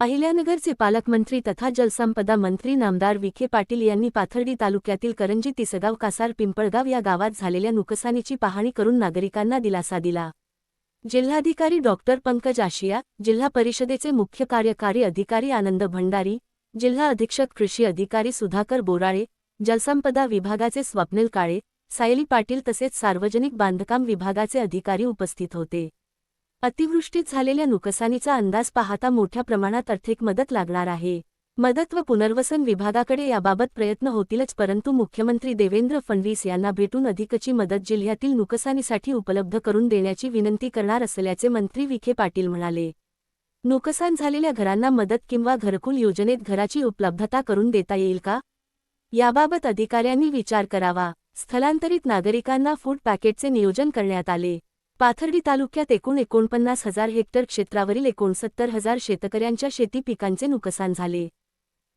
अहिल्यानगरचे पालकमंत्री तथा जलसंपदा मंत्री नामदार विखे पाटील यांनी पाथर्डी तालुक्यातील करंजी तिसगाव कासार पिंपळगाव या गावात झालेल्या नुकसानीची पाहणी करून नागरिकांना दिलासा दिला. जिल्हाधिकारी डॉक्टर पंकज आशिया जिल्हा परिषदेचे मुख्य कार्यकारी अधिकारी आनंद भंडारी जिल्हा अधीक्षक कृषी अधिकारी सुधाकर बोराळे जलसंपदा विभागाचे स्वप्नील काळे सायली पाटील तसेच सार्वजनिक बांधकाम विभागाचे अधिकारी उपस्थित होते. अतिवृष्टीत झालेल्या नुकसानीचा अंदाज पाहता मोठ्या प्रमाणात आर्थिक मदत लागणार आहे. मदत व पुनर्वसन विभागाकडे याबाबत प्रयत्न होतीलच परंतु मुख्यमंत्री देवेंद्र फडणवीस यांना भेटून अधिकची मदत जिल्ह्यातील नुकसानीसाठी उपलब्ध करून देण्याची विनंती करणार असल्याचे मंत्री विखे पाटील म्हणाले. नुकसान झालेल्या घरांना मदत किंवा घरकुल योजनेत घराची उपलब्धता करून देता येईल का? याबाबत अधिकाऱ्यांनी विचार करावा. स्थलांतरित नागरिकांना फूड पॅकेटचे नियोजन करण्यात आले. पाथर्डी तालुक्यात एकूण एकोणपन्नास हजार हेक्टर क्षेत्रावरील एकोणसत्तर हजार शेतकऱ्यांच्या शेती पिकांचे नुकसान झाले.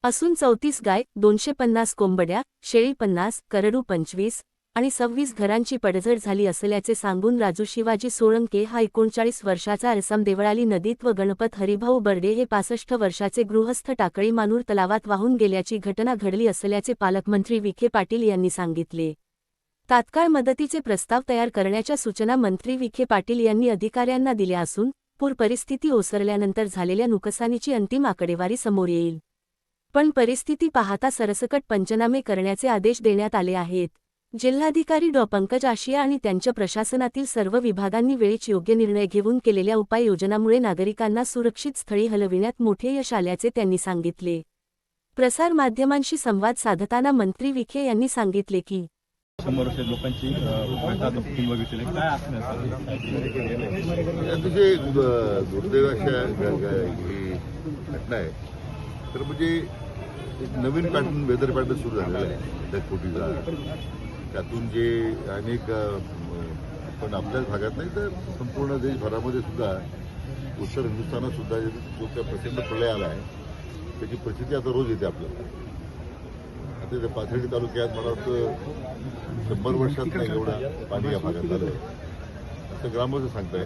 असून चौतीस गाय दोनशे पन्नास कोंबड्या शेळी पन्नास करडू पंचवीस आणि सव्वीस घरांची पडझड झाली असल्याचे सांगून राजू शिवाजी सोळंके हा एकोणचाळीस वर्षाचा रसम देवळाली नदीत व गणपत हरिभाऊ बर्डे हे पासष्ट वर्षाचे गृहस्थ टाकळी मानूर तलावात वाहून गेल्याची घटना घडली असल्याचे पालकमंत्री विखे पाटील यांनी सांगितले. तात्काळ मदतीचे प्रस्ताव तयार करण्याच्या सूचना मंत्री विखे पाटील यांनी अधिकाऱ्यांना दिल्या असून पूर परिस्थिती ओसरल्यानंतर झालेल्या नुकसानीची अंतिम आकडेवारी समोर येईल. पण परिस्थिती पाहता सरसकट पंचनामे करण्याचे आदेश देण्यात आले आहेत. जिल्हाधिकारी डॉ. पंकज आशिया आणि त्यांच्या प्रशासनातील सर्व विभागांनी वेळीच योग्य निर्णय घेऊन केलेल्या उपाययोजनामुळे नागरिकांना सुरक्षित स्थळी हलविण्यात मोठे यश आल्याचे त्यांनी सांगितले. प्रसारमाध्यमांशी संवाद साधताना मंत्री विखे यांनी सांगितले की शंभर वर्ष लोकांची वगैरे बघितली काय असणार म्हणजे अतिशय दुर्दैव अशा ही घटना आहे. तर म्हणजे एक नवीन पॅटर्न वेदर पॅटर्न सुरू झालेला आहे ढगफुटीचा त्यातून जे अनेक पण आपल्याच भागात नाही तर संपूर्ण देशभरामध्ये सुद्धा उत्तर हिंदुस्थानात सुद्धा जो काही प्रचंड प्रलय आला आहे त्याची परिस्थिती आता रोज येते आपल्याला. आता ते पाथर्डी तालुक्यात मला वाटतं शंभर वर्षात नाही एवढं पाणी या भागात झालं असं ग्रामस्थ सांगताय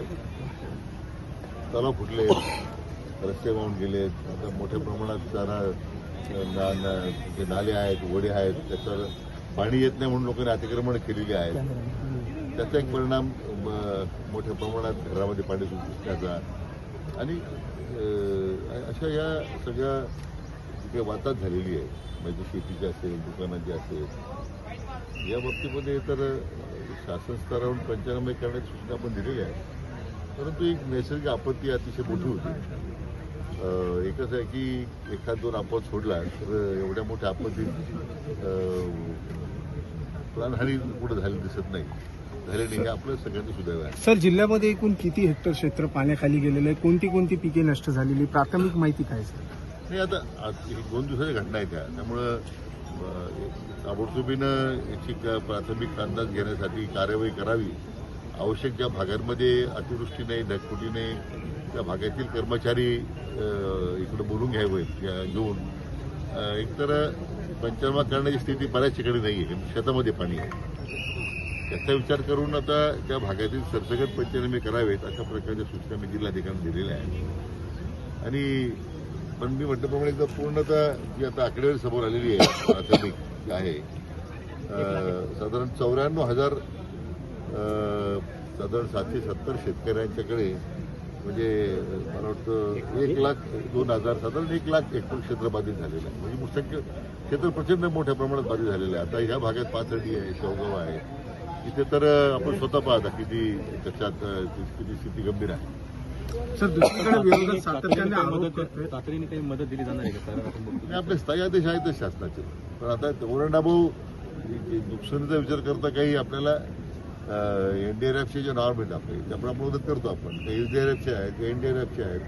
तलाव फुटले रस्ते वाहून गेले आता मोठ्या प्रमाणात जाणार ना- ना- जे नाले आहेत ओढे आहेत त्याच्यावर पाणी येत नाही म्हणून लोकांनी अतिक्रमण केलेली आहेत. त्याचा एक परिणाम म, मोठ्या प्रमाणात घरामध्ये पाणी घुसण्याचा आणि अशा या सगळ्या तिथे काही झालेली आहे. म्हणजे शेतीची असेल दुकानाची असेल. या बाबतीमध्ये तर शासन स्तरावरून पंचनामे करण्याची सूचना आपण दिलेली आहे. परंतु एक नैसर्गिक आपत्ती अतिशय मोठी होती. एकच आहे की एखाद दोन आपत सोडला तर एवढ्या मोठ्या आपत्तीत प्राणहानी कुठं झाली दिसत नाही. झालेली हे आपलं सगळ्यांचं सुदैव आहे. सर जिल्ह्यामध्ये एकूण किती हेक्टर क्षेत्र पाण्याखाली गेलेलं आहे? कोणती कोणती पिके नष्ट झालेली? प्राथमिक माहिती काय सर? नाही आता आज ही दोन दिवसाच्या घटना आहेत त्या. त्यामुळं ताबडतोबीनं याची क- प्राथमिक अंदाज घेण्यासाठी कार्यवाही करावी. आवश्यक ज्या भागांमध्ये अतिवृष्टी नाही ढगफुटी नाही त्या भागातील कर्मचारी इकडे इकडं बोलून घ्यावेत घेऊन. एकतर पंचनामा करण्याची स्थिती बऱ्याच ठिकाणी नाही आहे शेतामध्ये पाणी आहे. त्याचा विचार करून आता त्या भागातील सरसकट पंचनामे करावेत अशा प्रकारच्या सूचना मी जिल्हाधिकाऱ्यांना दिलेल्या आहेत. आणि पण मी म्हटल्याप्रमाणे एकदा पूर्णतः जी आता आकडेवारी समोर आलेली आहे प्राथमिक जी आहे साधारण चौऱ्याण्णव हजार साधारण सातशे सत्तर शेतकऱ्यांच्याकडे म्हणजे मला वाटतं एक लाख दोन हजार साधारण एक लाख हेक्टर क्षेत्र बाधित झालेलं आहे. म्हणजे मुख्य क्षेत्र प्रचंड मोठ्या प्रमाणात बाधित झालेलं आहे. आता ह्या भागात पाथर्डी आहे शेवगाव आहे. इथे तर आपण स्वतः पाहता किती त्याच्यात किती स्थिती गंभीर आहे. सर दुसरीकडे विरोधक सातत्याने आरोप. तातडीने काही मदत दिली जाणार आहे का. आणि आपले स्थायी आदेश शासनाचे पण आता ओरंडाभाऊ नुकसानीचा विचार करता काही आपल्याला एनडीआरएफचे जे नॉर्म आहेत आपले आपण मदत करतो आपण काही एसडीआरएफचे आहेत काही एनडीआरएफचे आहेत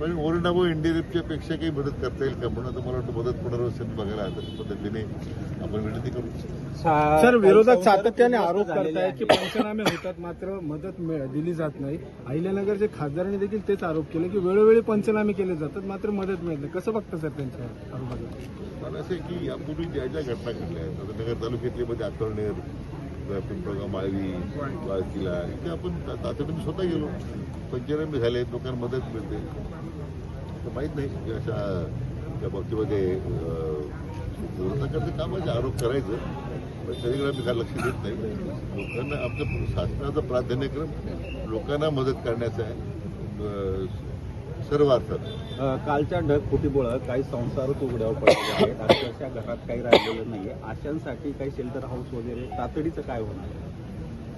पण ओरंडाभाऊ एनडीआरएफच्या पेक्षा काही मदत करता येईल का? म्हणून आता मला वाटतं मदत पुनर्वसन बघायला तशा पद्धतीने आपण विनंती करू सर विरोधक सातत्याने आरोप करतायत की पंचनामे होतात मात्र मदत मिळ- दिली जात नाही. अहिल्यानगरचे खासदारांनी देखील तेच आरोप केले की वेळोवेळी पंचनामे केले जातात मात्र मदत मिळत नाही. कसं बघतं सर त्यांच्या आरोपाला मला असं आहे की यापूर्वी ज्या ज्या घटना घडल्या आहेत आता नगर तालुक्यातले मध्ये आतळनेर पिंपळगाव माळवी वाळकीला इथे आपण तातडीने स्वतः गेलो. पंचनामे झाले लोकांना मदत मिळते. तर माहीत नाही की अशा त्या बाबतीमध्ये विरोधकांचं काम आहे आरोप करायचं. पण त्याच्याकडे आम्ही काय लक्ष देत नाही. लोकांना आमचं शासनाचा प्राधान्यक्रम लोकांना मदत करण्याचा आहे. सर्व अर्थात. कालच्या ढगफुटीमुळं काही संसारच उघड्यावर पडलेले आहेत. अक्षरशः घरात काही राहिलेलं नाहीये. अशांसाठी काही शेल्टर हाऊस वगैरे तातडीचं काय होणार?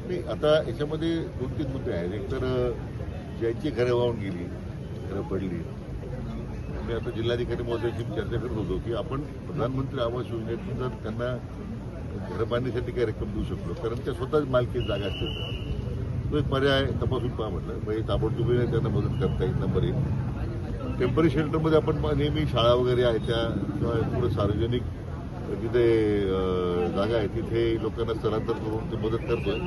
नाही आता याच्यामध्ये दोन तीन मुद्दे आहेत. एक तर ज्यांची घरं वाहून गेली घरं पडली मी आता जिल्हाधिकारी महोदयाशी चर्चा करत होतो की आपण प्रधानमंत्री आवास योजनेतून जर त्यांना घर बांधण्यासाठी काही रक्कम देऊ शकलो कारण त्या स्वतःच मालकी जागा असतील. तो एक पर्याय तपासून पहा म्हटलं. म्हणजे ताबडतोब त्यांना मदत करता येईल नंबर एक. टेंपररी शेल्टरमध्ये आपण नेहमी शाळा वगैरे आहेत त्या किंवा पुढं सार्वजनिक जिथे जागा आहे तिथे लोकांना स्थलांतर करून ते मदत करतोय.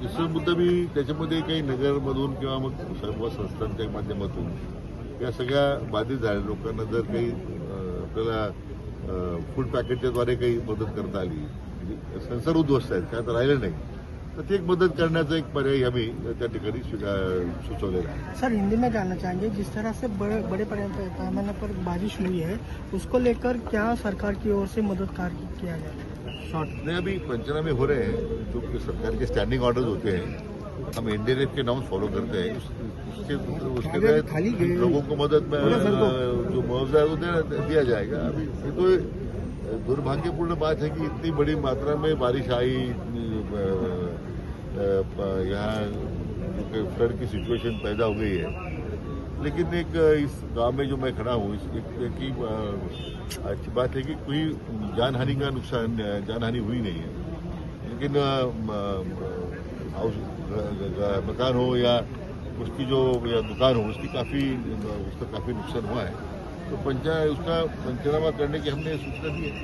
दुसरा मुद्दा मी त्याच्यामध्ये काही नगरमधून किंवा मग सर्व संस्थांच्या माध्यमातून या सगळ्या बाधित झालेल्या लोकांना जर काही आपल्याला फूड पॅकेटच्याद्वारे काही मदत करता आली म्हणजे संसार उद्ध्वस्त आहेत काय तर राहिलं नाही तर ती एक मदत करण्याचा एक पर्याय आम्ही त्या ठिकाणी सुचवलेला आहे. सर हिंदी में जानना चाहेंगे जिस तरह से बड़े बड़े पैमाने पर बारिश हुई है उसको लेकर क्या सरकार की ओर से मदद कार्य किया गया शॉर्ट नहीं अभी पंचनामे हो रहे हैं जो कि सरकार के स्टैंडिंग ऑर्डर्स होते हैं हम एनडीआरएफ के नाम फॉलो करते हैं। उसके उसके तहत लोगों को मदद में जो मुआवजा है वो दिया जाएगा। अभी ये तो दुर्भाग्यपूर्ण बात है कि इतनी बड़ी मात्रा में बारिश आई यहाँ फ्लड की सिचुएशन पैदा हो गई है। लेकिन एक इस गाँव में जो मैं खड़ा हूँ इस एक की अच्छी बात है कि कोई जानहानि का नुकसान जानहानि हुई नहीं है। लेकिन मकान हो या उसकी जो या दुकान हो उसकी काफ़ी उसका काफ़ी नुकसान हुआ है। तो पंचायत उसका पंचनामा करने की हमने सूचना दी है।